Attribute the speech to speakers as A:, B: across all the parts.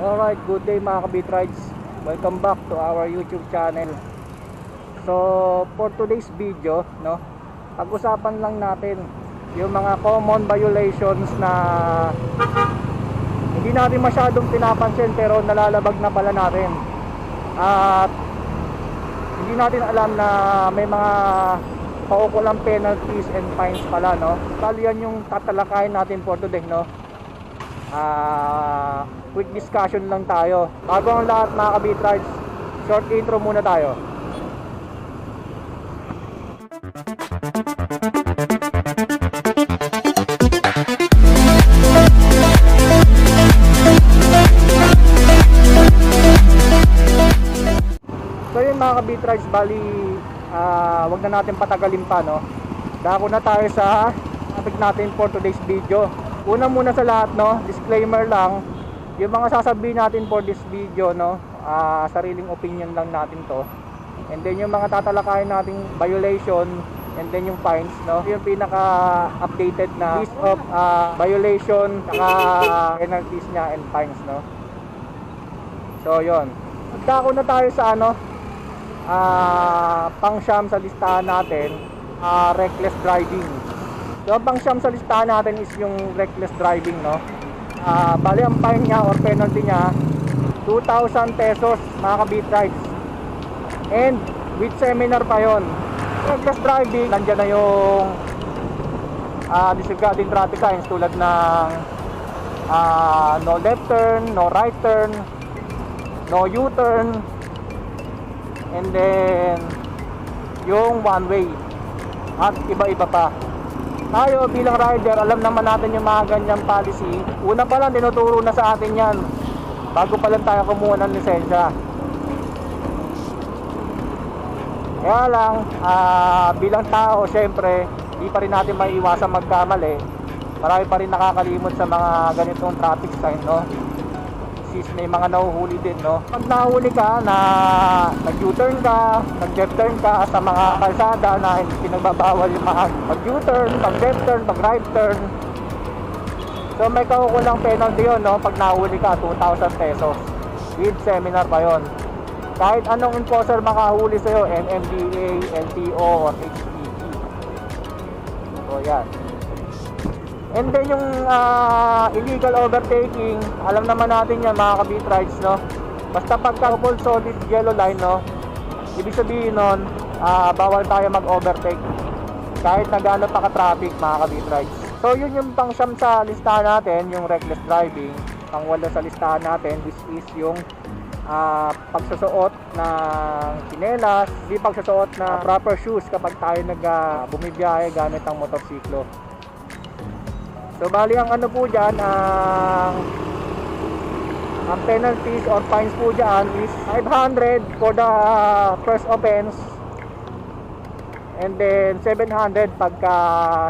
A: Alright, good day mga kabit rides. Welcome back to our YouTube channel. So, for today's video, no, pag-usapan lang natin yung mga common violations na hindi natin masyadong pinapansin pero nalalabag na pala natin. At hindi natin alam na may mga paukulang penalties and fines pala, no? Kali yan yung tatalakayin natin for today, no? Ah, quick discussion lang tayo. Bago ang lahat mga kabit rides, short intro muna tayo. So yun mga kabit rides, bali ah, wag na natin patagalin pa no. Dako na tayo sa topic natin for today's video. Una muna sa lahat no, disclaimer lang, yung mga sasabihin natin for this video no, ah, sariling opinion lang natin to. And then yung mga tatalakayin nating violation and then yung fines no, yung pinaka updated na list of ah, violation saka penalties niya and fines no. So yon. Dako na tayo sa ano, ah pang-siyam sa listahan natin, ah, reckless driving. So, ang pang-siyam sa listahan natin is yung reckless driving, no? Ah, bali ang fine niya or penalty niya 2,000 pesos mga kabit rides. And with seminar pa yon. Reckless driving, nandiyan na yung ah disregarding traffic signs tulad ng ah, no left turn, no right turn, no U-turn, and then yung one way at iba-iba pa tayo bilang rider alam naman natin yung mga ganyang policy. Una pa lang tinuturo na sa atin yan. Bago pa lang tayo kumuha ng lisensya. Kaya lang ah, bilang tao syempre di pa rin natin maiiwasan magkamali. Marami pa rin nakakalimot sa mga ganitong traffic sign no sis may mga nahuhuli din no? Pag nahuli ka na nag U-turn ka nag left turn ka sa mga kalsada na pinagbabawal yung mga mag U-turn pag left turn pag right turn so may kaukulang penalty yun no? Pag nahuli ka 2,000 pesos. With seminar pa yon kahit anong enforcer makahuli sa'yo MMDA, LTO or HPG so yan And then yung ah, illegal overtaking, alam naman natin yan mga kabit rides, no? Basta pagka full solid yellow line, no? Ibig sabihin nun, ah, bawal tayo mag-overtake. Kahit na gaano pa ka-traffic mga kabit rides. So yun yung pang siyam sa listahan natin, yung reckless driving. Pang walo sa listahan natin, which is yung ah, pagsusuot ng chinelas, di pagsusuot na proper shoes kapag tayo nag ah, bumibiyahe gamit ang motorsiklo. So bali ang ano po dyan, ang ang penalties or fines po dyan is 500 for the first offense. And then 700 pagka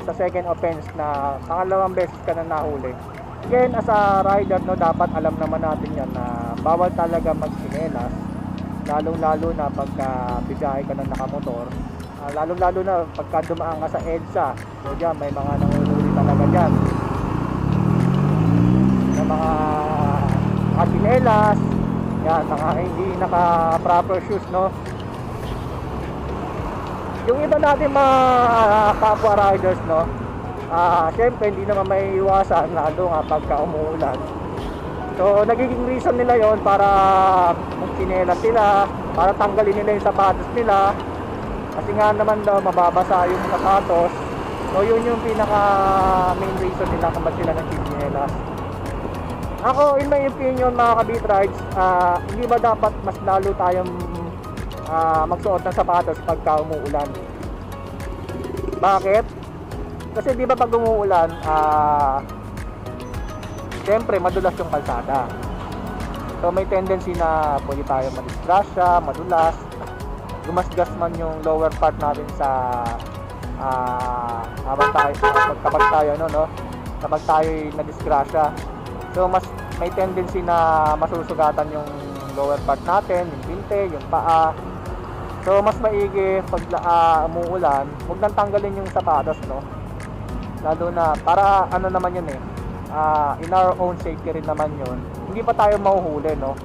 A: sa second offense na pangalawang beses ka na nahuli. Again, as a rider, no, dapat alam naman natin yan na bawal talaga magsinelas. Lalong lalo na pagka bigahe ka na nakamotor. Ah, lalong lalo na pagka dumaan ka sa EDSA. So dyan may mga nanguhuli talaga dyan? Ng mga katinelas yan, mga hindi naka proper shoes no? Yung iba natin mga kapwa riders no? Ah syempre hindi naman may iwasan lalo nga pagka umuulan. So nagiging reason nila yon para magsinelas sila para tanggalin nila yung sapatos nila. Kasi nga naman daw mababasa yung sapatos so yun yung pinaka main reason nila kung ba't sila nagsinelas ako, in my opinion, mga kabit rides, ah, hindi ba dapat mas lalo tayong ah, magsuot ng sapatos pagka umuulan? Bakit? Kasi di ba pag umuulan, ah, siyempre madulas yung kalsada. So may tendency na pwede tayo madisgrasya, madulas, gumasgas man yung lower part natin sa ah habang tayo kapag tayo no no kapag tayo nadisgrasya So mas may tendency na masusugatan yung lower part natin, yung pinte, yung paa. So mas maigi pag uh, umuulan, huwag nang tanggalin yung sapatos, no? Lalo na para ano naman yun eh. ah, in our own safety rin naman yun, hindi pa tayo mahuhuli, no?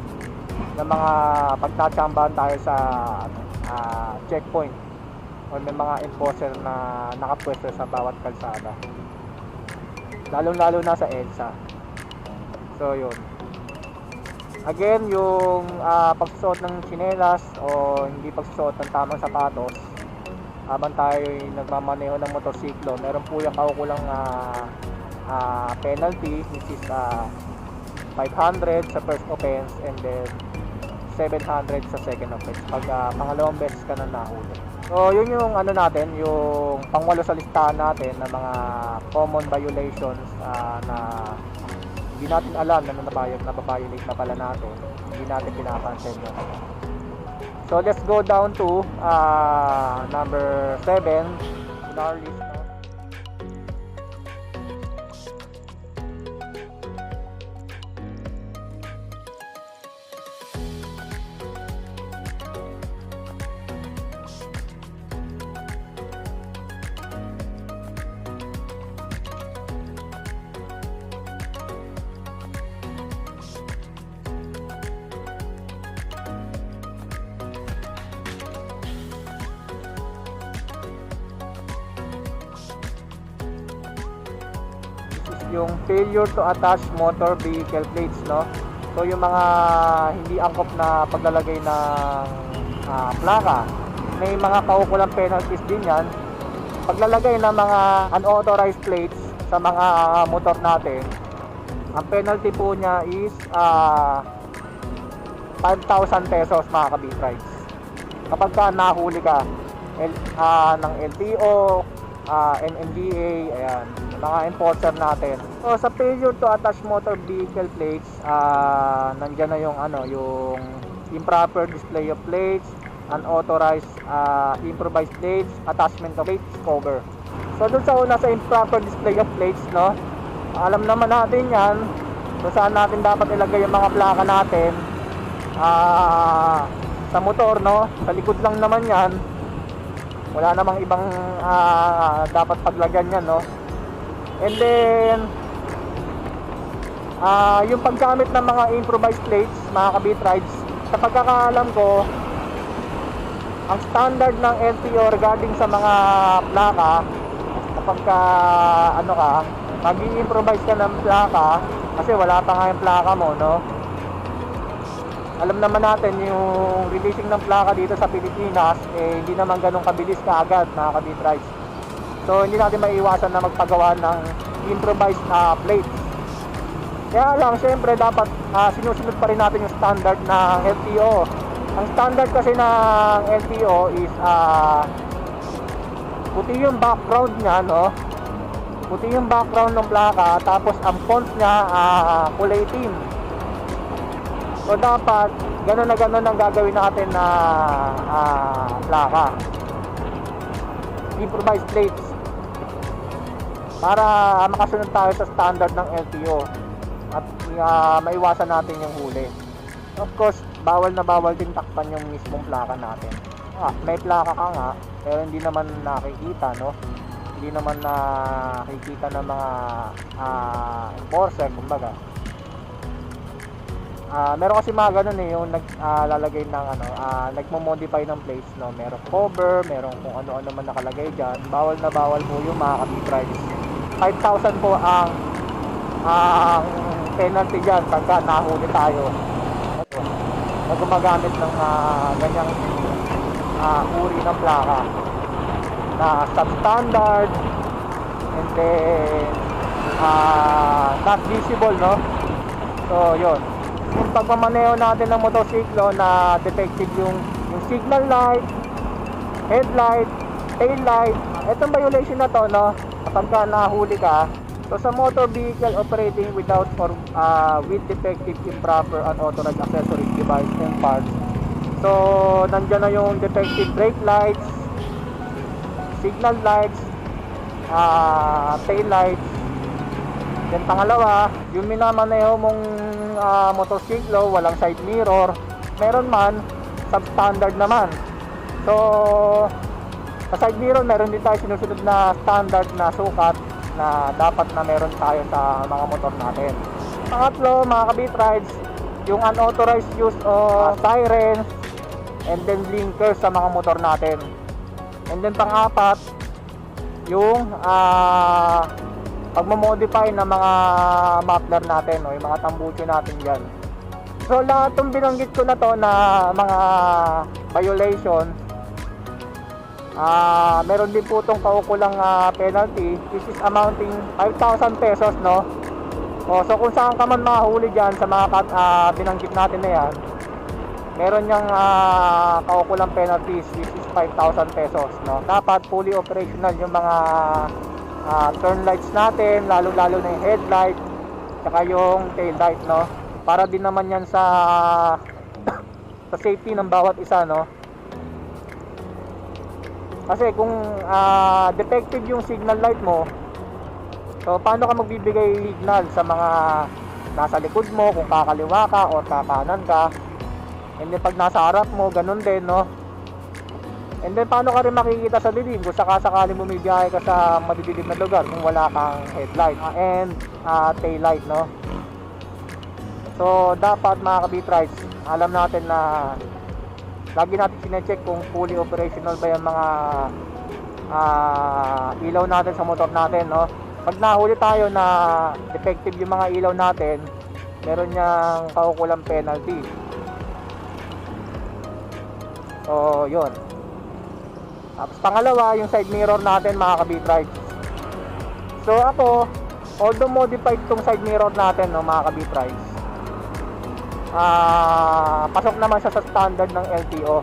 A: ng mga pag natsambahan tayo sa ano, ah, checkpoint or may mga enforcer na nakapwesto sa bawat kalsada. Lalong-lalo na sa EDSA. So, yun. Again, yung ah, pagsusuot ng tsinelas o hindi pagsusuot ng tamang sapatos habang tayo nagmamaneho ng motorsiklo, meron po yung kaukulang ah, ah, penalty which is ah, 500 sa first offense and then 700 sa second offense pag ah, pangalawang beses ka na nahuli. So yun yung ano natin, yung pangwalo sa listahan natin ng mga common violations ah, na hindi natin alam na nabayag na violate na pala natin. Hindi natin pinapansin yun. So let's go down to ah, number 7 in our list. Yung failure to attach motor vehicle plates, no? So yung mga hindi angkop na paglalagay ng ah, plaka, may mga kaukulang penalties din yan. Paglalagay ng mga unauthorized plates sa mga motor natin, ang penalty po niya is ah, 5,000 pesos mga kabit rides. Kapag ka nahuli ka L, ah, ng LTO, ah, NMDA, ayan, mga enforcer natin. So sa failure to attach motor vehicle plates, ah, nandyan na yung ano, yung improper display of plates, unauthorized ah, improvised plates, attachment of plates cover. So dun sa una sa improper display of plates, no, alam naman natin yan, kung saan natin dapat ilagay yung mga plaka natin, ah, sa motor, no, sa likod lang naman yan, wala namang ibang ah, dapat paglagyan yan no and then ah yung paggamit ng mga improvised plates mga kabit rides sa pagkakaalam ko ang standard ng LTO regarding sa mga plaka kapag ka ano ka mag improvise ka ng plaka kasi wala pa nga yung plaka mo no? Alam naman natin yung releasing ng plaka dito sa Pilipinas eh hindi naman ganun kabilis kaagad mga kabit rides so hindi natin maiiwasan na magpagawa ng improvised ah, plates kaya lang syempre dapat ah, sinusunod pa rin natin yung standard ng LTO ang standard kasi ng LTO is ah, puti yung background niya no puti yung background ng plaka tapos ang font niya ah, kulay itim So dapat gano'n na gano'n ang gagawin natin na ah, plaka. Improvised plates. Para makasunod tayo sa standard ng LTO at ah, maiwasan natin yung huli. Of course, bawal na bawal din takpan yung mismong plaka natin. Ah, may plaka ka nga, pero hindi naman nakikita, no? Hindi naman nakikita ng mga ah, enforcer, kumbaga. Ah, meron kasi mga ganun eh, yung naglalagay ng ano, ah, nagmo-modify ng place, no. Merong cover, merong kung ano-ano man nakalagay diyan. Bawal na bawal po yung mga kabit 5,000 po ang ang penalty diyan pagka nahuli tayo. Na gumagamit ng ah, ganyang ah, uri ng plaka na substandard and then ah, not visible, no? So, yun yung pagmamaneho natin ng motorsiklo na detective yung yung signal light, headlight, tail light. Itong violation na to, no? Kapag ka nahuli ka, so sa motor vehicle operating without or uh, with defective, improper, unauthorized accessories, device, and parts. So, nandyan na yung defective brake lights, signal lights, uh, tail lights, Then pangalawa, yung minamaneho mong ah, motorsiklo, walang side mirror, meron man, substandard naman. So, sa side mirror, meron din tayo sinusunod na standard na sukat na dapat na meron tayo sa mga motor natin. Pangatlo, mga kabit rides, yung unauthorized use of sirens and then blinkers sa mga motor natin. And then pang-apat, yung ah pagmamodify ng mga muffler natin o yung mga tambucho natin dyan. So lahat ng binanggit ko na to na mga violation Ah, meron din po itong kaukulang ah, penalty which is amounting 5,000 pesos, no? O, so kung saan ka man mahuli dyan sa mga ah, binanggit natin na yan, meron niyang ah, kaukulang penalties which is 5,000 pesos, no? Dapat fully operational yung mga ah, turn lights natin, lalo-lalo na yung headlight, tsaka yung tail light, no? Para din naman yan sa sa safety ng bawat isa, no? Kasi kung ah, defective yung signal light mo, so paano ka magbibigay signal sa mga nasa likod mo, kung kakaliwa ka or kakanan ka. And then pag nasa harap mo, ganun din, no? And then paano ka rin makikita sa dilim kung sakasakali bumibiyahe ka sa madidilim na lugar kung wala kang headlight ah, and ah, tail light, no? So dapat mga kabit-rides, alam natin na lagi natin sinecheck kung fully operational ba yung mga ah, ilaw natin sa motor natin, no? Pag nahuli tayo na defective yung mga ilaw natin, meron niyang kaukulang penalty. So, yun. Tapos pangalawa, yung side mirror natin mga kabit rides. So ako, although modified tong side mirror natin, no, mga kabit ah pasok naman siya sa standard ng LTO.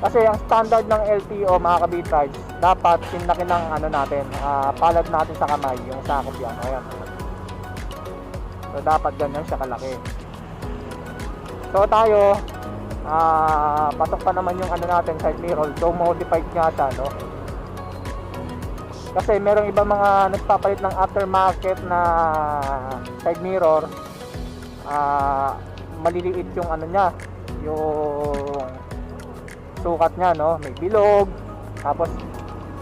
A: Kasi ang standard ng LTO mga kabitrides, dapat sinlaki ng ano natin, ah, palad natin sa kamay, yung sakop yan. Ayan. So dapat ganyan siya kalaki. So tayo, ah pasok pa naman yung ano natin side mirror, though modified nga siya, no? Kasi merong iba mga nagpapalit ng aftermarket na side mirror, ah maliliit yung ano niya, yung sukat niya, no? May bilog. Tapos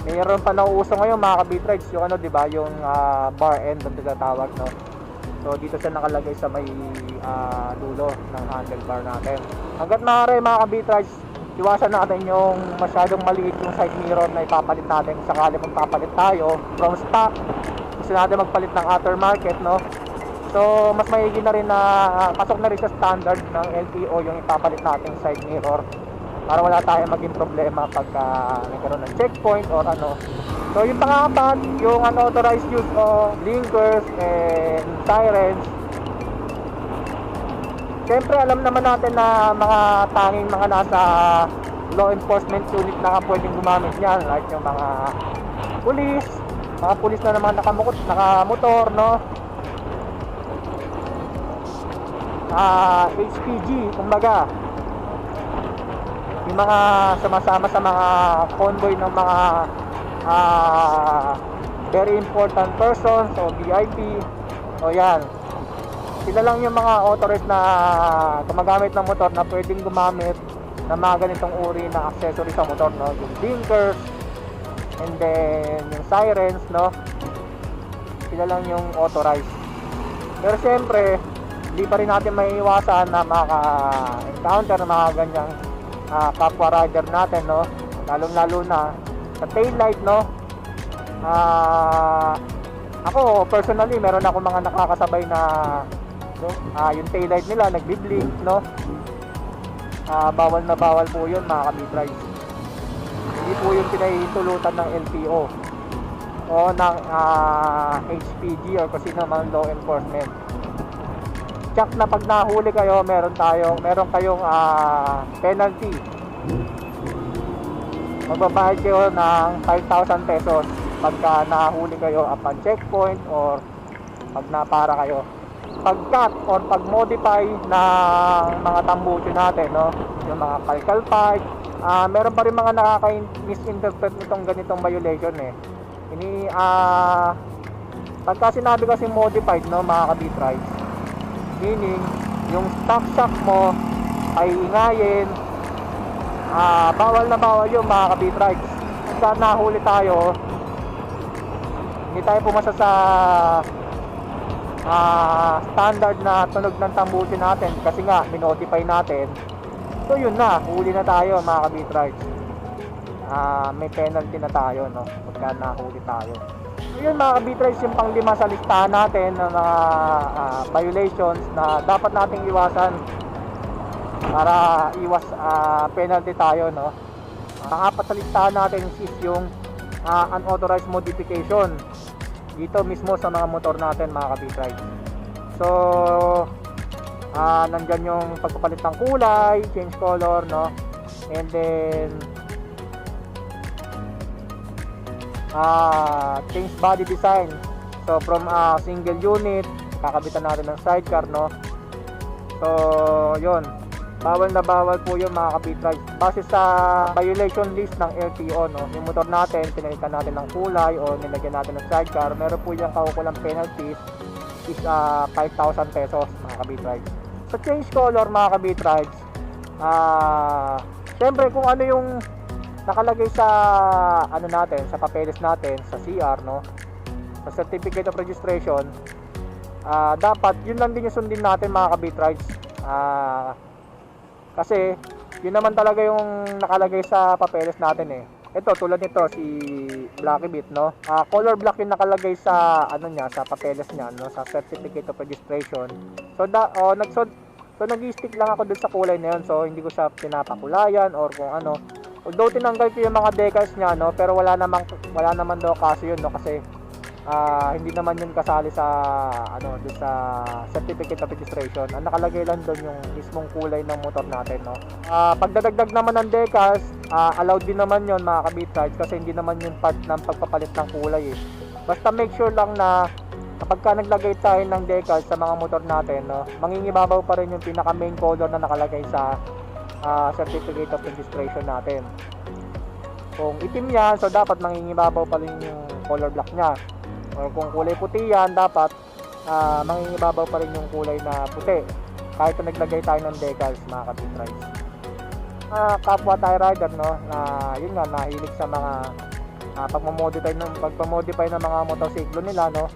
A: mayroon pa nauuso ngayon mga kabit-rides, yung ano, 'di ba, yung ah, bar end ang tinatawag, no? So dito siya nakalagay sa may ah, dulo ng handlebar natin. Hangga't maaari mga kabit-rides, iwasan natin yung masyadong maliit yung side mirror na ipapalit natin sakali kung papalit tayo from stock. Gusto natin magpalit ng aftermarket, no? So, mas maigi na rin na ah, pasok na rin sa standard ng LTO yung ipapalit nating side mirror para wala tayong maging problema pagka nagkaroon ng checkpoint or ano. So, yung pangapat, yung unauthorized use of blinkers and sirens. Siyempre, alam naman natin na mga tanging mga nasa law enforcement unit na pwedeng gumamit niyan. Like yung mga pulis, mga pulis na naman nakamukot, nakamotor, no? Ah HPG, kumbaga. Yung mga sumasama sa mga convoy ng mga ah very important persons o VIP o yan. Sila lang yung mga authorized na gumagamit ng motor na pwedeng gumamit ng mga ganitong uri ng accessory sa motor no? Yung blinkers and then yung sirens no? Sila lang yung authorized. Pero syempre hindi pa rin natin maiiwasan na maka-encounter ng mga ganyang ah, kapwa rider natin, no? Lalong-lalo na sa tail light, no? Ah, ako, personally, meron ako mga nakakasabay na no? ah, yung tail light nila nagbi-blink, no? Ah, bawal na bawal po yun, mga kabitrides. Hindi po yung pinahihintulutan ng LTO o ng ah, HPG or kasi naman law enforcement check na pag nahuli kayo, meron tayong meron kayong ah, penalty. Magbabayad kayo ng 5,000 pesos pagka nahuli kayo upon checkpoint or pag napara kayo. Pag-cut or pag-modify ng mga tambucho natin, no? Yung mga kalkal pipe, ah meron pa rin mga nakaka-misinterpret nitong ganitong violation eh. Ini ah pagka sinabi kasi modified no mga kabit rides meaning yung stock shock mo ay ingayin ah bawal na bawal yung mga kabit rides. Pagka nahuli tayo hindi tayo pumasa sa ah, standard na tunog ng tambucho natin kasi nga minotify natin. So yun na huli na tayo mga kabit rides. Ah, may penalty na tayo no? Pagka nahuli tayo so yun mga kabit rides yung pang lima sa listahan natin ng mga ah, violations na dapat nating iwasan para iwas ah, penalty tayo no? Ang apat sa listahan natin is yung ah, unauthorized modification dito mismo sa mga motor natin mga kabitray so ah nandyan yung pagpapalit ng kulay change color no? And then ah change body design. So from a single unit kakabitan natin ng sidecar no? So yun. Bawal na bawal po yung mga kapitray base sa violation list ng LTO no? Yung motor natin pinalitan natin ng kulay o nilagyan natin ng sidecar meron po yung kaukulang penalties is ah, 5,000 pesos mga kabit sa change color mga kabit rides ah syempre kung ano yung nakalagay sa ano natin sa papeles natin sa CR no sa certificate of registration ah dapat yun lang din yung sundin natin mga kabit rides ah kasi yun naman talaga yung nakalagay sa papeles natin eh. Ito tulad nito si Blacky Bit no. Ah, color black yung nakalagay sa ano niya sa papeles niya no sa certificate of registration. So da oh, nag so, so nag-stick lang ako dun sa kulay na yun. So hindi ko siya pinapakulayan or kung ano. Although tinanggal ko yung mga decals niya no, pero wala namang wala naman daw kaso yun no kasi ah, hindi naman yun kasali sa ano dun sa certificate of registration. Ang nakalagay lang doon yung mismong kulay ng motor natin, no. Ah, pagdadagdag naman ng decals, ah, allowed din naman yon mga kabit kasi hindi naman yun part ng pagpapalit ng kulay eh. Basta make sure lang na kapag ka naglagay tayo ng decals sa mga motor natin, no, mangingibabaw pa rin yung pinaka main color na nakalagay sa ah, certificate of registration natin. Kung itim yan, so dapat mangingibabaw pa rin yung color black niya. Or kung kulay puti yan dapat ah mangingibabaw pa rin yung kulay na puti. Kahit na naglagay tayo ng decals mga kapitrides ah kapwa tayo rider no na yun nga nahilig sa mga ah, pagmamodify ng pagpamodify ng mga motorsiklo nila no.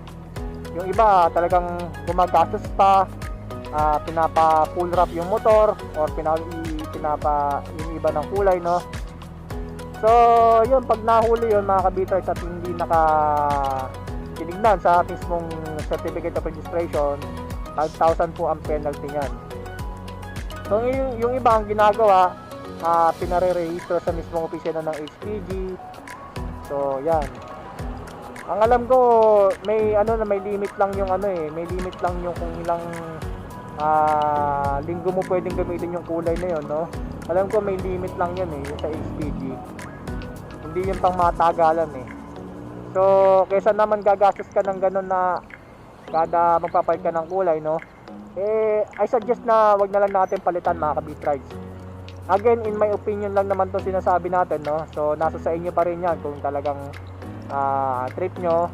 A: Yung iba talagang gumagastos pa ah, pinapa full wrap yung motor or pina, i- pinapa yung iba ng kulay no? So yun pag nahuli yun mga kabiters at hindi naka tinignan sa mismong certificate of registration 5,000 po ang penalty niyan. So yung, yung iba ang ginagawa uh, pinare-register sa mismong opisina ng HPG so yan. Ang alam ko may ano na may limit lang yung ano eh may limit lang yung kung ilang ah, linggo mo pwedeng gamitin yung kulay na yun no alam ko may limit lang yun eh sa HPG hindi yung pang matagalan eh So, kaysa naman gagastos ka ng ganun na kada magpapalit ka ng kulay, no? Eh, I suggest na wag na lang natin palitan mga kabit rides. Again, in my opinion lang naman to sinasabi natin, no? So, nasa sa inyo pa rin yan kung talagang ah, trip nyo,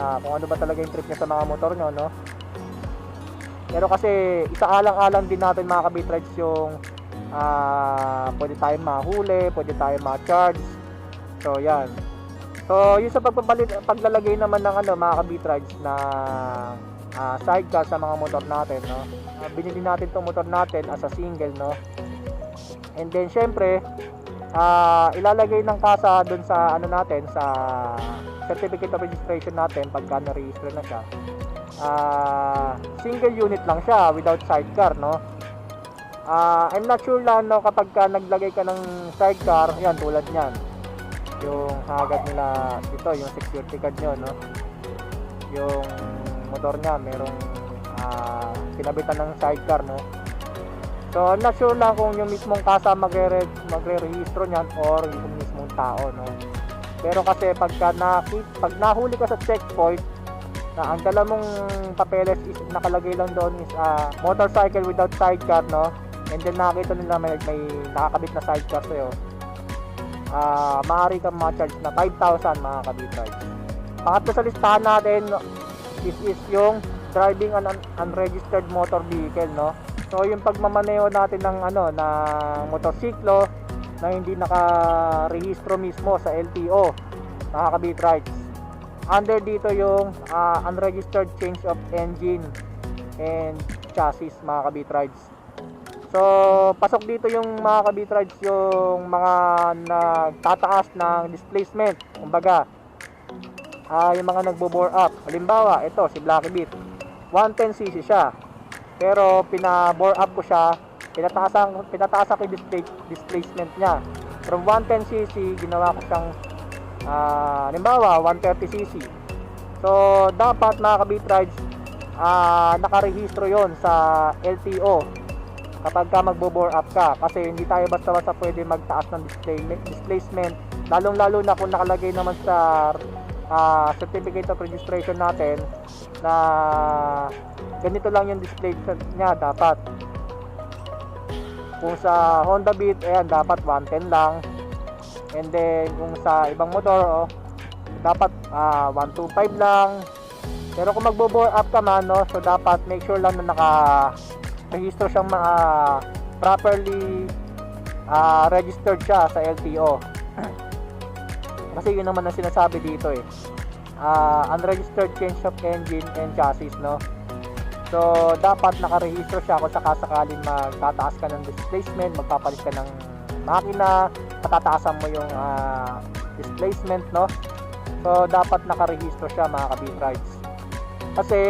A: ah, kung ano ba talaga yung trip nyo sa mga motor nyo, no? Pero kasi, isaalang-alang din natin mga kabit rides yung ah, pwede tayong mahuli, pwede tayong ma-charge. So, yan. So, yung sa pagpapalit, paglalagay naman ng ano, mga kabit rides na ah, sidecar sa mga motor natin, no? Ah, binili natin tong motor natin as a single, no? And then, syempre, ah, ilalagay ng kasa dun sa ano natin, sa certificate of registration natin pagka na-register na siya. Ah, single unit lang siya without sidecar, no? Ah, I'm not sure lang, no, kapag ka naglagay ka ng sidecar, yan, tulad niyan. Yung hagad nila dito yung security card nyo no? Yung motor niya merong ah, pinabitan ng sidecar no? So I'm not sure lang kung yung mismong kasa magre magre-rehistro niyan or yung mismong tao no? Pero kasi pagka nakit pag nahuli ka sa checkpoint na ang dala mong papeles is nakalagay lang doon is ah, motorcycle without sidecar no and then nakita nila may, may nakakabit na sidecar sa'yo ah maaari kang ma-charge na 5,000 mga kabitay. Pangatlo sa listahan natin, this is yung driving an un- unregistered motor vehicle, no? So, yung pagmamaneho natin ng ano, ng motorsiklo na hindi naka-rehistro mismo sa LTO, mga kabit rides. Under dito yung ah, unregistered change of engine and chassis mga kabit rides. So, pasok dito yung mga kabit rides yung mga nagtataas ng displacement. Kumbaga, ah yung mga nagbo-bore up. Halimbawa, ito si Blacky Beat. 110cc siya. Pero pina-bore up ko siya, pinataasan pinataasan ko yung display- displacement niya. From 110cc, ginawa ko siyang ah halimbawa 130cc. So, dapat mga kabit rides ah nakarehistro 'yon sa LTO kapag ka magbo-bore up ka. Kasi hindi tayo basta-basta pwede magtaas ng displacement, displacement. Lalong-lalo na kung nakalagay naman sa ah, certificate of registration natin na ganito lang yung displacement niya dapat. Kung sa Honda Beat ayan dapat 110 lang and then kung sa ibang motor oh, dapat ah, 125 lang. Pero kung magbo-bore up ka man no so dapat make sure lang na naka register siyang mga properly ah, registered siya sa LTO kasi yun naman ang sinasabi dito eh. Ah, unregistered change of engine and chassis no? So dapat nakarehistro siya kung sakasakaling magtataas ka ng displacement magpapalit ka ng makina patataasan mo yung ah, displacement no? So dapat nakarehistro siya mga kabit rides. Kasi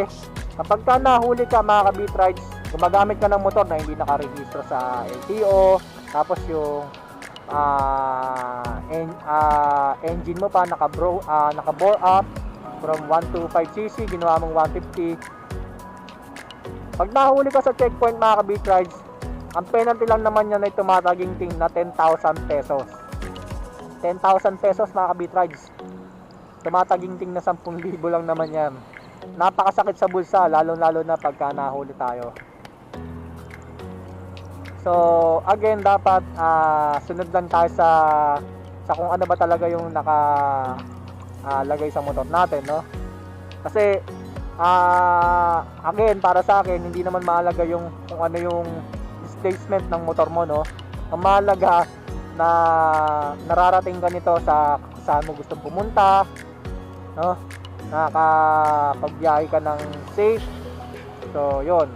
A: kapag ka nahuli ka mga kabit rides gumagamit ka ng motor na hindi nakarehistro sa LTO tapos yung ah en, ah, engine mo pa naka bro ah, naka up from 125cc ginawa mong 150 pag nahuli ka sa checkpoint mga kabit rides ang penalty lang naman yan ay tumataginting na 10,000 pesos. 10,000 pesos mga kabit rides tumataginting na 10,000 lang naman yan. Napakasakit sa bulsa lalo lalo na pagka nahuli tayo. So, again, dapat ah, sunod lang tayo sa sa kung ano ba talaga yung naka ah, lagay sa motor natin, no? Kasi ah, again, para sa akin, hindi naman mahalaga yung kung ano yung displacement ng motor mo, no? Ang mahalaga na nararating ka nito sa saan mo gustong pumunta, no? Nakakapagbiyahe ka ng safe. So, yon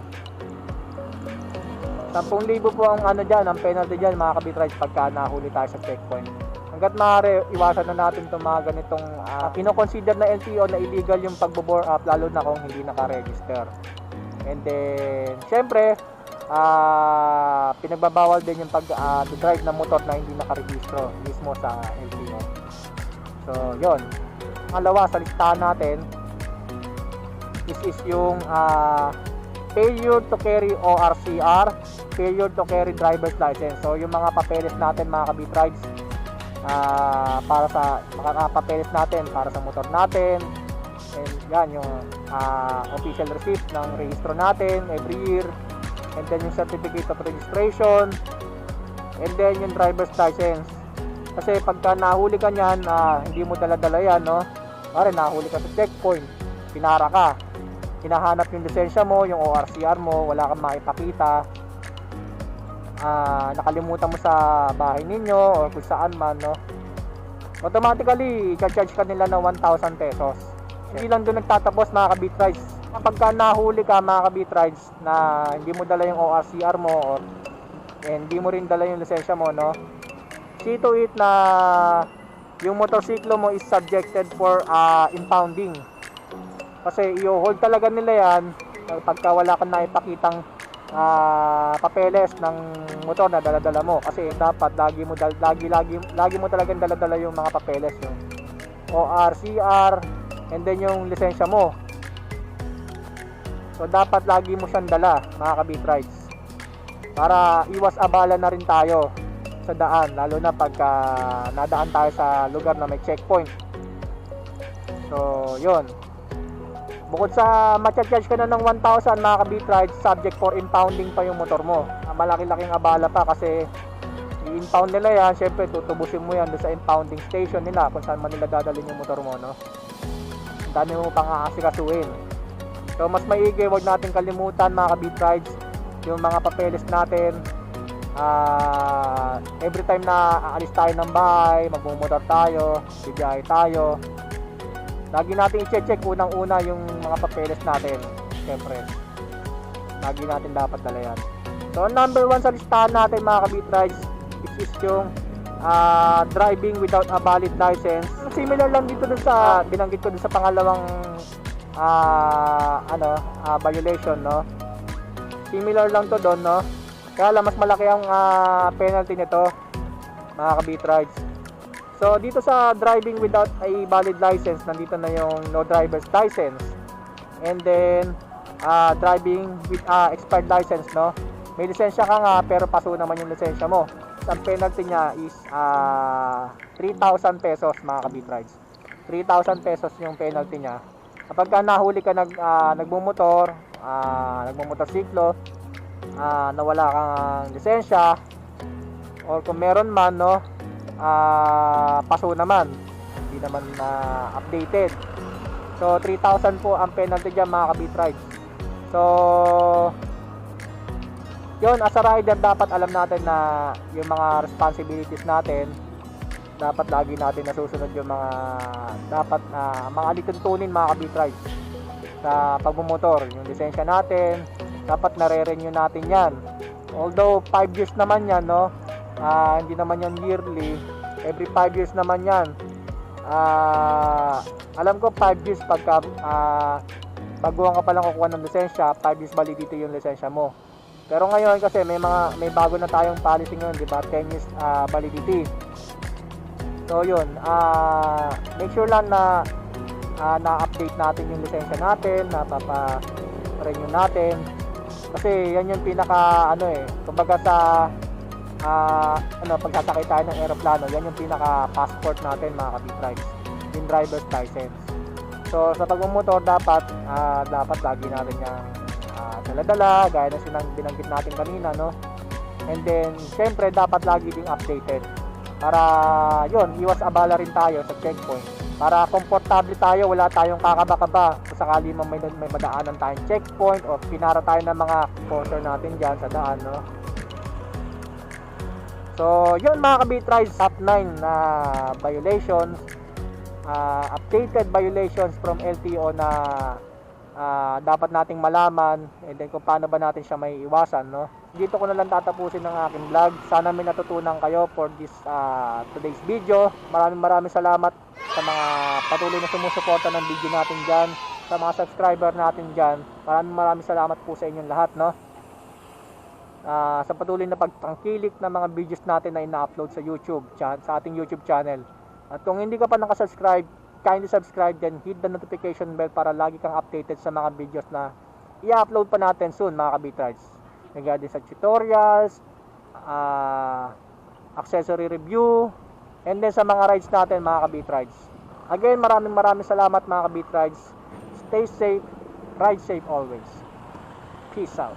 A: 10,000 po ang ano dyan, ang penalty dyan mga kabit rides pagka nahuli tayo sa checkpoint. Hanggat maaari, iwasan na natin itong mga ganitong uh, kinoconsider na LTO na illegal yung pagbo-bore up lalo na kung hindi naka-register. And then, syempre, ah pinagbabawal din yung pag ah, drive ng motor na hindi nakarehistro mismo sa LTO. So, yon. Pangalawa sa listahan natin, this is yung ah, failure to carry ORCR, failure to carry driver's license. So, yung mga papeles natin, mga kabit rides, ah, para sa mga papeles natin, para sa motor natin, and yan, yung ah, official receipt ng rehistro natin every year, and then yung certificate of registration, and then yung driver's license. Kasi pagka nahuli ka niyan, ah, hindi mo dala-dala yan, no? Pare, nahuli ka sa checkpoint, pinara ka, hinahanap yung lisensya mo, yung ORCR mo, wala kang maipakita. Ah, nakalimutan mo sa bahay ninyo or kung saan man, no? Automatically, i-charge ka nila ng 1,000 pesos. Hindi lang doon nagtatapos mga kabit. Kapag ka nahuli ka mga kabit rides na hindi mo dala yung ORCR mo or eh, hindi mo rin dala yung lisensya mo, no? See to it na yung motorsiklo mo is subjected for ah, impounding. Kasi i-hold talaga nila yan pagka wala kang naipakitang ah, papeles ng motor na dala-dala mo. Kasi dapat lagi mo lagi lagi lagi mo talagang dala-dala yung mga papeles yung ORCR and then yung lisensya mo. So dapat lagi mo siyang dala, mga kabit rides. Para iwas abala na rin tayo sa daan, lalo na pagka nadaan tayo sa lugar na may checkpoint. So, 'yon. Bukod sa matcha-charge ka na ng 1,000 mga kabit rides, subject for impounding pa yung motor mo. Ah, Malaki-laking abala pa kasi i-impound nila yan, syempre tutubusin mo yan sa impounding station nila kung saan man nila dadalhin yung motor mo, no? Ang dami mo pang aasikasuin. So, mas maigi, wag natin kalimutan mga kabit rides, yung mga papeles natin. Ah, every time na aalis tayo ng bahay, magmumotor tayo, bibiyahe tayo, lagi natin i-check unang-una yung mga papeles natin. Siyempre, lagi natin dapat dala yan. So, number one sa listahan natin mga kabit rides is, yung ah, driving without a valid license. Similar lang dito dun sa binanggit ko dun sa pangalawang ah, ano, ah, violation, no? Similar lang to doon, no? Kaya lang mas malaki ang ah, penalty nito, mga kabit rides. So, dito sa driving without a valid license, nandito na yung no driver's license. And then, ah, driving with ah, expired license, no? May lisensya ka nga, pero paso naman yung lisensya mo. Ang penalty niya is ah, 3,000 pesos, mga kabit rides. 3,000 pesos yung penalty niya. Kapag ka nahuli ka nag, ah, nagmumotor, ah, nagmumotorsiklo, ah, nawala kang lisensya, or kung meron man, no, ah, paso naman. Hindi naman na updated. So, 3,000 po ang penalty dyan, mga kabit rides. So, yun, as a rider, dapat alam natin na yung mga responsibilities natin, dapat lagi natin nasusunod yung mga dapat na mga alituntunin mga kabit rides sa pagmumotor. Yung lisensya natin, dapat nare-renew natin yan. Although 5 years naman yan, no? Ah, hindi naman yan yearly. Every 5 years naman yan. Ah, alam ko 5 years pagka ah, baguhan ka pa lang kukuha ng lisensya, 5 years validity yung lisensya mo. Pero ngayon kasi may mga may bago na tayong policy ngayon, 'di ba? 10 years ah, validity. So 'yun, ah make sure lang na ah, na-update natin yung lisensya natin, napapa-renew natin. Kasi yan yung pinaka ano eh, kumbaga sa ah ano, pagkasakay tayo ng eroplano, yan yung pinaka passport natin mga kabit rides, yung driver's license. So sa pagmumotor dapat ah, dapat lagi natin yung ah, dala-dala, gaya ng sinang binanggit natin kanina, no? And then, syempre, dapat lagi ding updated. Para, yon iwas abala rin tayo sa checkpoint. Para komportable tayo, wala tayong kakaba-kaba. Kung sakali man may, may madaanan tayong checkpoint o pinara tayo ng mga porter natin dyan sa daan, no? So, yun mga kabit rides, top 9 na violations, ah, updated violations from LTO na ah, dapat nating malaman and then kung paano ba natin siya may iwasan no dito ko na lang tatapusin ng aking vlog. Sana may natutunan kayo for this ah, today's video. Maraming maraming salamat sa mga patuloy na sumusuporta ng video natin dyan sa mga subscriber natin dyan. Maraming maraming salamat po sa inyong lahat no? Ah, sa patuloy na pagtangkilik ng mga videos natin na ina-upload sa YouTube sa ating YouTube channel. At kung hindi ka pa nakasubscribe kindly subscribe then hit the notification bell para lagi kang updated sa mga videos na i-upload pa natin soon mga kabitrides regarding sa tutorials ah, accessory review and then sa mga rides natin mga kabitrides again maraming maraming salamat mga kabitrides stay safe ride safe always. Peace out